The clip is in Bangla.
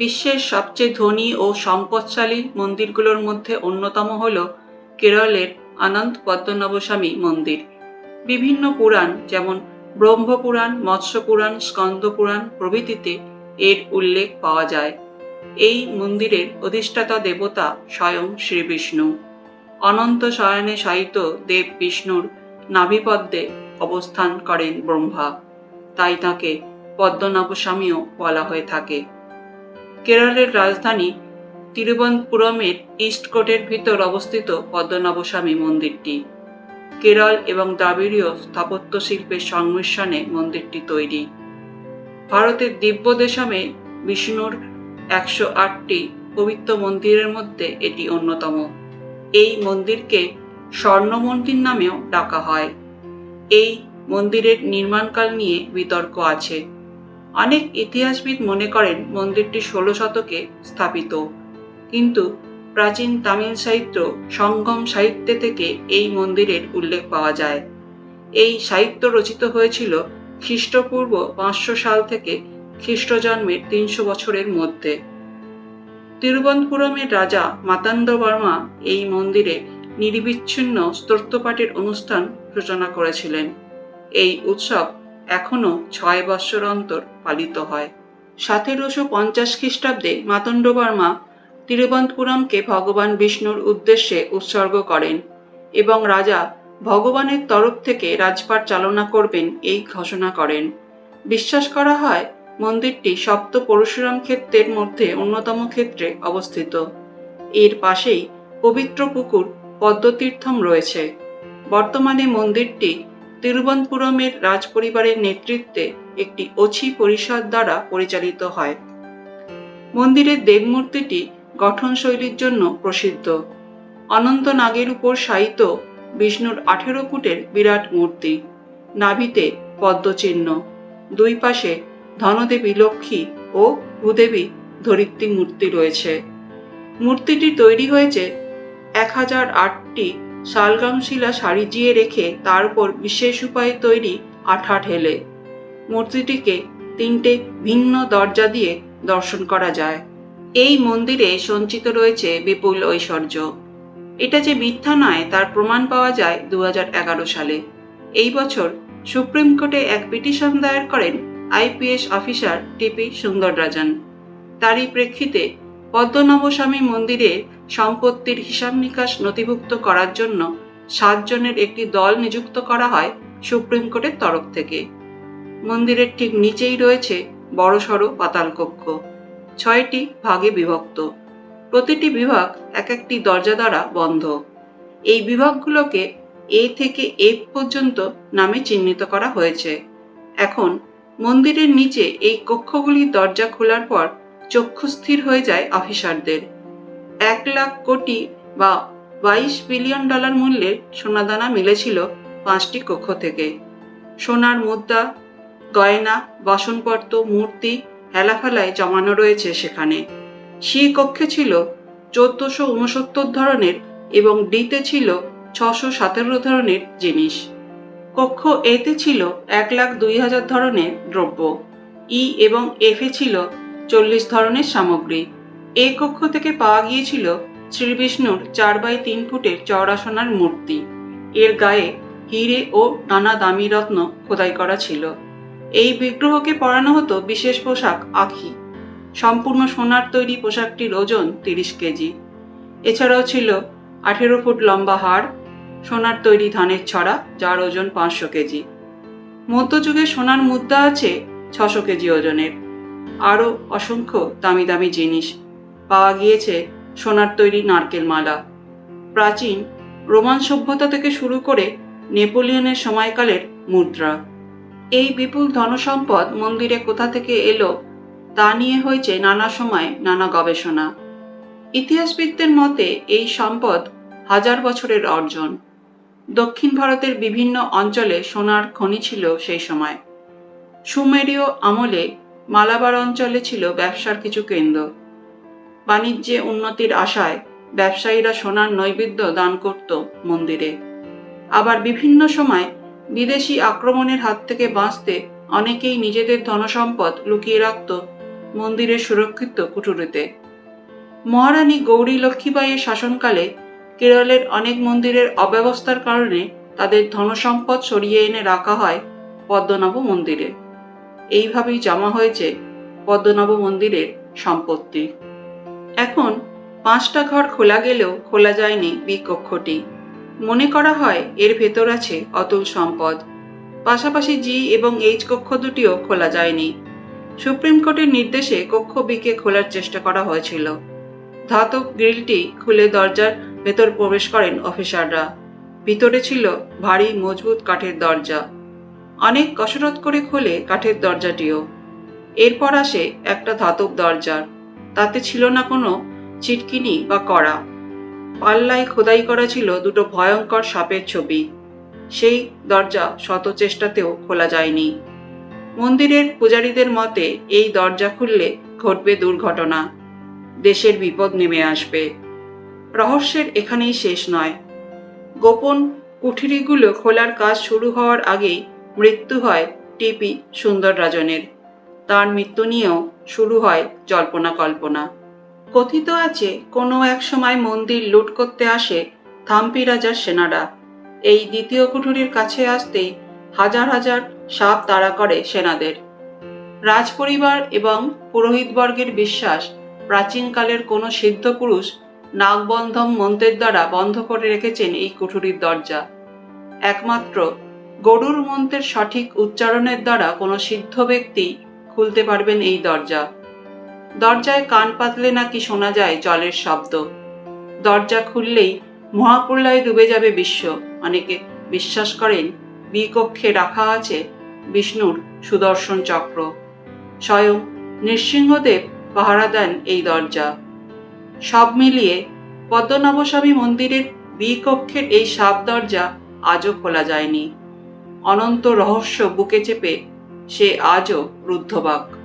বিশ্বের সবচেয়ে ধনী ও সম্পদশালী মন্দিরগুলোর মধ্যে অন্যতম হল কেরলের অনন্ত পদ্মনাভস্বামী মন্দির। বিভিন্ন পুরাণ যেমন ব্রহ্মপুরাণ, মৎস্যপুরাণ, স্কন্দপুরাণ প্রভৃতিতে এর উল্লেখ পাওয়া যায়। এই মন্দিরের অধিষ্ঠাতা দেবতা স্বয়ং শ্রী বিষ্ণু অনন্ত শয়নে শায়িত দেব বিষ্ণুর নাভিপদ্মে অবস্থান করেন ব্রহ্মা। তাই তাকে পদ্মনাভস্বামীও বলা হয়ে থাকে। কেরলের রাজধানী তিরুবনন্তপুরমের ইস্টকোটের ভিতর অবস্থিত পদ্মনাভস্বামী মন্দিরটি। কেরল এবং দ্রাবিড়ীয় স্থাপত্য শিল্পের সংমিশ্রণে মন্দিরটি তৈরি। ভারতের দিব্য দেশমে বিষ্ণুর একশো আটটি পবিত্র মন্দিরের মধ্যে এটি অন্যতম। এই মন্দিরকে স্বর্ণ মন্দির নামেও ডাকা হয়। এই মন্দিরের নির্মাণকাল নিয়ে বিতর্ক আছে। অনেক ইতিহাসবিদ মনে করেন মন্দিরটি ষোলো শতকে স্থাপিত। কিন্তু প্রাচীন তামিল সাহিত্য সঙ্গম সাহিত্যে থেকে এই মন্দিরের উল্লেখ পাওয়া যায়। এই সাহিত্য রচিত হয়েছিল খ্রিস্টপূর্ব পাঁচশো সাল থেকে খ্রিস্টজন্মের তিনশো বছরের মধ্যে। তিরুবনন্তপুরমের রাজা মাতান্দ বর্মা এই মন্দিরে নির্বিচ্ছিন্ন স্তোত্রপাঠের অনুষ্ঠান সূচনা করেছিলেন। এই উৎসব এখনও ছয় বৎসর অন্তর পালিত হয়। সতেরোশো পঞ্চাশ খ্রিস্টাব্দে মাতণ্ড বর্মা তিরুবনন্তপুরমকে ভগবান বিষ্ণুর উদ্দেশ্যে উৎসর্গ করেন এবং রাজা ভগবানের তরফ থেকে রাজপাট চালনা করবেন এই ঘোষণা করেন। বিশ্বাস করা হয় মন্দিরটি সপ্ত পরশুরাম ক্ষেত্রের মধ্যে অন্যতম ক্ষেত্রে অবস্থিত। এর পাশেই পবিত্র পুকুর পদ্মতীর্থম রয়েছে। বর্তমানে মন্দিরটি তিরুবনন্তপুরমের রাজপরিবারের নেতৃত্বে একটি অছি পরিষদ দ্বারা পরিচালিত হয়। মন্দিরের দেবমূর্তিটি গঠনশৈলীর জন্য প্রসিদ্ধ। অনন্ত নাগের উপর শায়িত বিষ্ণুর আঠেরো ফুটের বিরাট মূর্তি। নাভিতে পদ্মচিহ্ন। দুই পাশে ধনদেবী লক্ষ্মী ও ভূদেবী ধরিত্রী মূর্তি রয়েছে। মূর্তিটি তৈরি হয়েছে এক হাজার আটটি শালগ্রাম শিলা সারিজিয়ে রেখে তার উপর বিশেষ উপায়ে তৈরি আঠা ঢেলে। মূর্তিটিকে তিনটে ভিন্ন দরজা দিয়ে দর্শন করা যায়। এই মন্দিরে সঞ্চিত রয়েছে বিপুল ঐশ্বর্য। এটা যে মিথ্যা নয়, তার প্রমাণ পাওয়া যায় দু হাজার এগারো সালে। এই বছর সুপ্রিম কোর্টে এক পিটিশন দায়ের করেন আইপিএস অফিসার টিপি সুন্দররাজন। তারই প্রেক্ষিতে পদ্মনাভস্বামী মন্দিরে সম্পত্তির হিসাব নিকাশ নথিভুক্ত করার জন্য সাতজনের একটি দল নিযুক্ত করা হয় সুপ্রিম কোর্টের তরফ থেকে। মন্দিরের ঠিক নিচেই রয়েছে বড়সড় পাতালকক্ষ। ছয়টি ভাগে বিভক্ত। প্রতিটি বিভাগ এক একটি দরজা দ্বারা বন্ধ। এই বিভাগগুলোকে এ থেকে এফ পর্যন্ত নামে চিহ্নিত করা হয়েছে। এখন মন্দিরের নিচে এই কক্ষগুলির দরজা খোলার পর চক্ষু স্থির হয়ে যায় অফিসারদের। এক লাখ কোটি বা বাইশ বিলিয়ন ডলার মূল্যের সোনাদানা মিলেছিল পাঁচটি কক্ষ থেকে। সোনার মুদ্রা, গয়না, বাসনপত্র, মূর্তি, হেলাফেলায় জমানো রয়েছে সেখানে। সি কক্ষে ছিল চোদ্দশো উনসত্তর ধরনের এবং ডিতে ছিল ছশো সতেরো ধরনের জিনিস। কক্ষ এতে ছিল এক লাখ দুই হাজার ধরনের দ্রব্য। ই এবং এফে ছিল চল্লিশ ধরনের সামগ্রী। এ কক্ষ থেকে পাওয়া গিয়েছিল শ্রীবিষ্ণুর চার বাই তিন ফুটের চওড়া সোনার মূর্তি। এর গায়ে হিরে ও নানা দামি রত্ন খোদাই করা ছিল। এই বিগ্রহকে পরানো হতো বিশেষ পোশাক আখি। সম্পূর্ণ সোনার তৈরি পোশাকটির ওজন তিরিশ কেজি। এছাড়াও ছিল আঠেরো ফুট লম্বা হাড়, সোনার তৈরি ধানের ছড়া, যার ওজন পাঁচশো কেজি। মধ্যযুগে সোনার মুদ্রা আছে ছশো কেজি ওজনের। আরও অসংখ্য দামি দামি জিনিস পাওয়া গিয়েছে সোনার তৈরি নারকেল মালা। প্রাচীন রোমান সভ্যতা থেকে শুরু করে নেপোলিয়নের সময়কালের মুদ্রা। এই বিপুল ধনসম্পদ মন্দিরে কোথা থেকে এলো তা নিয়ে হয়েছে নানা সময় নানা গবেষণা। ইতিহাসবিদদের মতে এই সম্পদ হাজার বছরের অর্জন। দক্ষিণ ভারতের বিভিন্ন অঞ্চলে সোনার খনি ছিল সেই সময়। সুমেরীয় আমলে মালাবার অঞ্চলে ছিল ব্যবসার কিছু কেন্দ্র। বাণিজ্যে উন্নতির আশায় ব্যবসায়ীরা সোনার নৈবেদ্য দান করত মন্দিরে। আবার বিভিন্ন সময় বিদেশি আক্রমণের হাত থেকে বাঁচতে অনেকেই নিজেদের ধনসম্পদ লুকিয়ে রাখত মন্দিরের সুরক্ষিত কুঠুরিতে মহারানী গৌরী লক্ষ্মীবাইয়ের শাসনকালে কেরলের অনেক মন্দিরের অব্যবস্থার কারণে তাদের ধনসম্পদ সরিয়ে এনে রাখা হয় পদ্মনাভ মন্দিরে। এইভাবেই জমা হয়েছে পদ্মনাভ মন্দিরের সম্পত্তি। এখন পাঁচটা ঘর খোলা গেলেও খোলা যায়নি বি কক্ষটি মনে করা হয় এর ভেতর আছে অতুল সম্পদ। পাশাপাশি জি এবং এইচ কক্ষ দুটিও খোলা যায়নি। সুপ্রিম কোর্টের নির্দেশে কক্ষ বিকে খোলার চেষ্টা করা হয়েছিল। ধাতব গ্রিলটি খুলে দরজার ভেতর প্রবেশ করেন অফিসাররা। ভিতরে ছিল ভারী, মজবুত কাঠের দরজা। অনেক কসরত করে খোলে কাঠের দরজাটিও। এরপর আসে একটা ধাতব দরজার। তাতে ছিল না কোনো চিটকিনি বা কড়া। পাল্লায় খোদাই করা ছিল দুটো ভয়ঙ্কর সাপের ছবি। সেই দরজা শত চেষ্টাতেও খোলা যায়নি। মন্দিরের পূজারীদের মতে, এই দরজা খুললে ঘটবে দুর্ঘটনা। দেশের বিপদ নেমে আসবে। রহস্যের এখানেই শেষ নয়। গোপন কুঠিরিগুলো খোলার কাজ শুরু হওয়ার আগেই মৃত্যু হয় টিপি সুন্দর রাজনের তার মৃত্যু নিয়েও শুরু হয় জল্পনা কল্পনা। কথিত আছে, কোনো এক সময় মন্দির লুট করতে আসে থাম্পি রাজার সেনারা। এই দ্বিতীয় কুঠুরির কাছে আসতেই হাজার হাজার সাপ তাড়া করে সেনাদের। রাজপরিবার এবং পুরোহিতবর্গের বিশ্বাস, প্রাচীনকালের কোনো সিদ্ধ পুরুষ নাগবন্ধম মন্ত্রের দ্বারা বন্ধ করে রেখেছেন এই কুঠুরির দরজা। একমাত্র গরুর মন্ত্রের সঠিক উচ্চারণের দ্বারা কোনো সিদ্ধ ব্যক্তি খুলতে পারবেন এই দরজা। দরজায় কান পাতলে নাকি শোনা যায় জলের শব্দ। দরজা খুললেই মহাপ্রলয়ে ডুবে যাবে বিশ্ব। অনেকে বিশ্বাস করেন বিকক্ষে রাখা আছে বিষ্ণুর সুদর্শন চক্র। স্বয়ং নৃসিংহদেব পাহারা দেন এই দরজা। সব মিলিয়ে পদ্মনাভস্বামী মন্দিরের বিকক্ষের এই সাপ দরজা আজও খোলা যায়নি। অনন্ত রহস্য বুকে চেপে সে আজও রুদ্ধবাক।